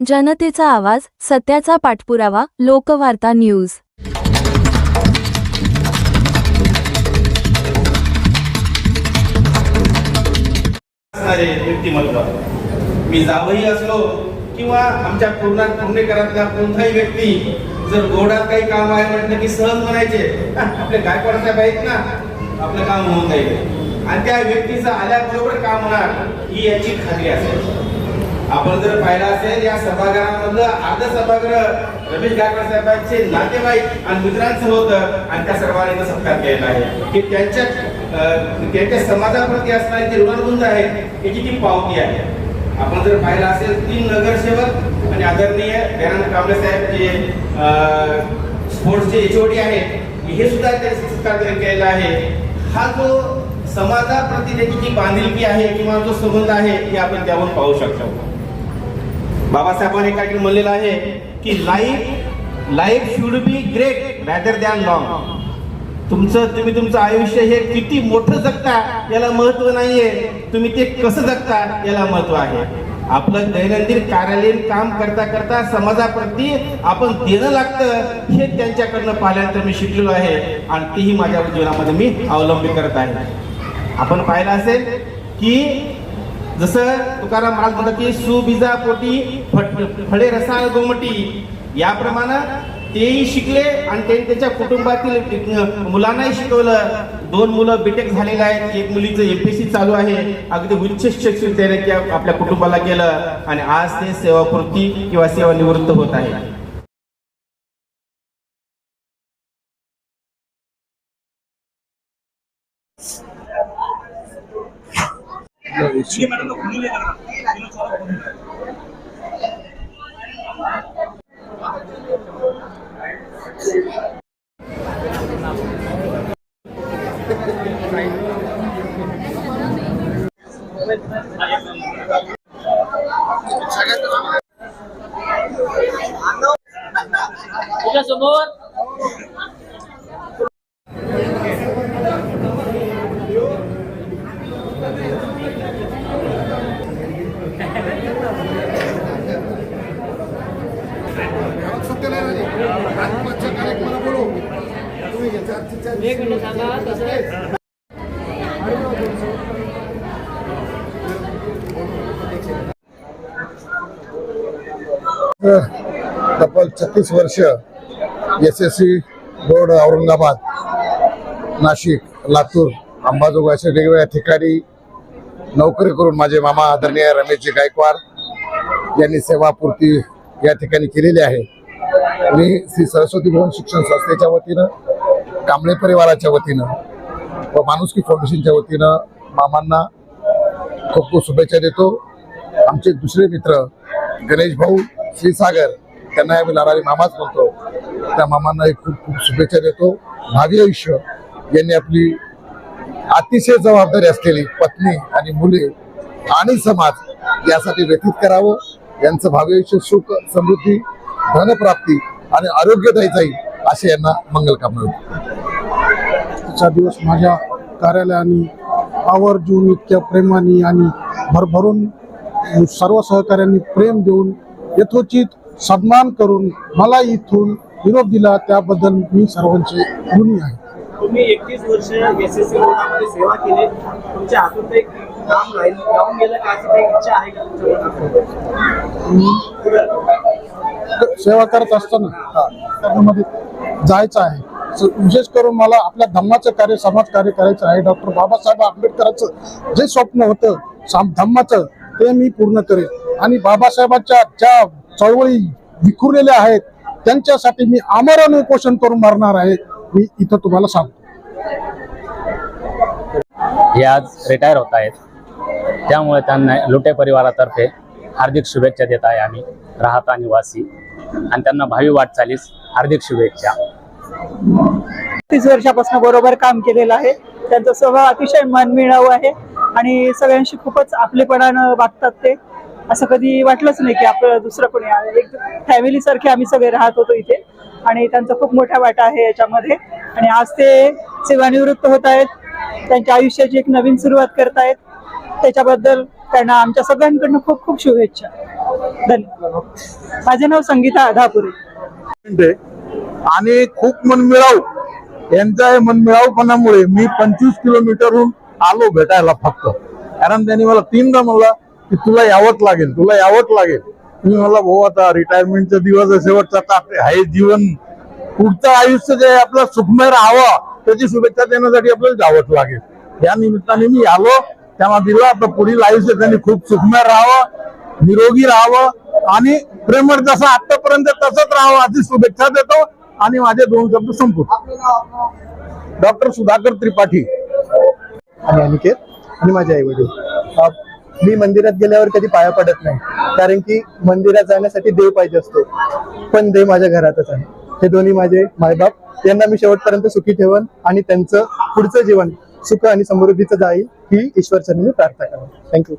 जनतेचा आवाज सत्याचा पाठपुरावा लोकवार्ता न्यूज. मी जावही असलो किंवा आमच्या पूर्ण पुणेकरातला कोणताही व्यक्ती जर गोडात काही काम आहे म्हटलं की सहज म्हणायचे आपले गायकवाड साहेब आहेत ना? आपलं काम होऊन जाईल. आणि त्या व्यक्तीचं आल्याबरोबर काम होणार ही याची खात्री असेल आपण जर पाहिला असेल या सभागृहामधलं अर्ध सभागृह रमेश गायकवाड साहेबांचे नातेवाईक आणि मित्रांचं होतं आणि त्या सर्वांनी सत्कार केलेला आहे. की त्यांच्या त्यांच्या समाजाप्रती असणारे जे ऋणगुंज आहेत याची ती पावती आहे. आपण जर पाहिला असेल तीन नगरसेवक आणि आदरणीय दयानंद कांबळे साहेब जे स्पोर्ट्सचे एचओडी आहेत हे सुद्धा त्यांनी सत्कार केलेला आहे. हा जो समाजाप्रती त्याची जी बांधिलकी आहे किंवा जो संबंध आहे हे आपण त्यावर पाहू शकतो. बाबासाहेबांनी काय म्हणलेलं आहे की life life should be great rather than long तुमचं तुम्ही तुमचं आयुष्य हे किती मोठं जगता याला महत्त्व नाहीये. तुम्ही ते कसं जगता याला महत्त्व आहे. आपलं दैनंदिन कार्यालयीन काम करता करता समाजाप्रती आपण देणं लागतं हे त्यांच्याकडनं पाहिल्यानंतर मी शिकलेलो आहे आणि तेही माझ्या जीवनामध्ये मी अवलंबी करत आहे. आपण पाहिलं असेल की जसं तुकाराम महाराज म्हणतात की सुबिजा पोटी फट- फळे रसाळ गोमटी. याप्रमाणे तेही शिकले आणि त्यांनी त्याच्या कुटुंबातील मुलांनाही शिकवलं. दोन मुलं बीटेक झालेले आहेत. एक मुलीचं एमपीसी चालू आहे. अगदी उच्च शिक्षण त्याने त्या आपल्या कुटुंबाला केलं आणि आज ते सेवापूर्ती किंवा सेवानिवृत्त होत आहे. నియమాలను పొందలేదు तब्बल छत्तीस वर्ष S S C board Aurangabad Nashik Latur Ambajogai अशा वेगवेगळ्या ठिकाणी नोकरी करून माझे मामा आदरणीय रमेशजी गायकवाड यांनी सेवापूर्ती या ठिकाणी केलेली आहे. मी श्री सरस्वती भवन शिक्षण संस्थेच्या वतीनं कांबळे परिवाराच्या वतीनं व माणुसकी फाउंडेशनच्या वतीनं मामांना खूप खूप शुभेच्छा देतो. आमचे दुसरे मित्र गणेश भाऊ श्रीसागर त्यांना आम्ही लाडारी मामाच म्हणतो. त्या मामांना खूप खूप शुभेच्छा देतो. भावी आयुष्य यांनी आपली अतिशय जबाबदारी असलेली पत्नी आणि मुले आणि समाज यासाठी व्यतीत करावं. यांचं भावी आयुष्य सुख समृद्धी धनप्राप्ती आणि आरोग्यदायी जाईल. असे यांना मंगलकामना आजचा दिवस माझ्या कार्यालयाने आवर्जून इतक्या प्रेमाने आणि भरभरून सर्व सहकाऱ्यांनी प्रेम देऊन यथोचित सन्मान करून मला इथून निरोप दिला त्याबद्दल मी सर्वांचे ऋणी आहे. तुम्ही एकतीस वर्ष एस एस सी बोर्डामध्ये सेवा केली. तुमच्या हातून ते काम राहील. राहून गेलं का? अशी काही इच्छा आहे का तुमच्या मनात? सेवा करत असताना जायचं आहे. विशेष करून मला आपल्या धम्माचं कार्य समाज कार्य करायचं आहे. डॉक्टर बाबासाहेब आंबेडकरांचं जे स्वप्न होतं साम- धम्माचं ते मी पूर्ण करेन आणि बाबासाहेबांच्या ज्या चळवळी विखुरलेल्या आहेत त्यांच्यासाठी मी आमरण उपोषण करून मरणार आहे मी इथं तुम्हाला सांगतो. हे आज रिटायर होत आहेत. त्यामुळे त्यांना लोटे परिवारातर्फे हार्दिक शुभेच्छा देत आहे आम्ही राहता निवासी. आणि त्यांना भावी वाटचालीस हार्दिक शुभेच्छा. तीस वर्षापासून बरोबर काम केलेलं आहे. त्यांचा स्वभाव अतिशय मनमिळावू आहे आणि सगळ्यांशी खूपच आपलेपणानं वागतात ते. असं कधी वाटलंच नाही की आपलं दुसरं कोणी एक फॅमिली सारखे आम्ही सगळे राहत होतो इथे. आणि त्यांचा खूप मोठा वाटा आहे याच्यामध्ये. आणि आज ते सेवानिवृत्त होत आहेत. त्यांच्या आयुष्याची एक नवीन सुरुवात करतायत. त्याच्याबद्दल त्यांना आमच्या सगळ्यांकडनं खूप खूप शुभेच्छा. धन्यवाद. माझे नाव संगीता आधापुरे. म्हणजे आणि खूप मनमिळाऊ यांच्या मनमिळावपणामुळे मी पंचवीस किलोमीटरहून आलो भेटायला फक्त. कारण त्यांनी मला तीनदा म्हणला की तुला यावंच लागेल तुला यावंच लागेल. तुम्ही मला भाऊ आता रिटायरमेंटचा दिवस शेवटचा ताप आहे जीवन. पुढचं आयुष्य जे आपलं सुखमय राहावं त्याची शुभेच्छा देण्यासाठी आपल्याला जावंच लागेल. या निमित्ताने मी आलो. त्यामुळे दिलं आता पुढील आयुष्य त्यांनी खूप सुखमय राहावं निरोगी राहावं आणि प्रेमळ जसं आतापर्यंत तसंच राहावं अशी शुभेच्छा देतो आणि माझे दोन शब्द संपवतो. डॉक्टर सुधाकर त्रिपाठी. आणि अनिकेत आणि माझे आई वडील मी मंदिरात गेल्यावर कधी पाया पडत नाही कारण की मंदिरात जाण्यासाठी देव पाहिजे असतो. पण देव माझ्या घरातच आहे. हे दोन्ही माझे मायबाप. यांना मी शेवटपर्यंत सुखी ठेवन आणि त्यांचं पुढचं जीवन सुख आणि समृद्धीचं जाईल ही ईश्वरचरणी प्रार्थना करा थँक्यू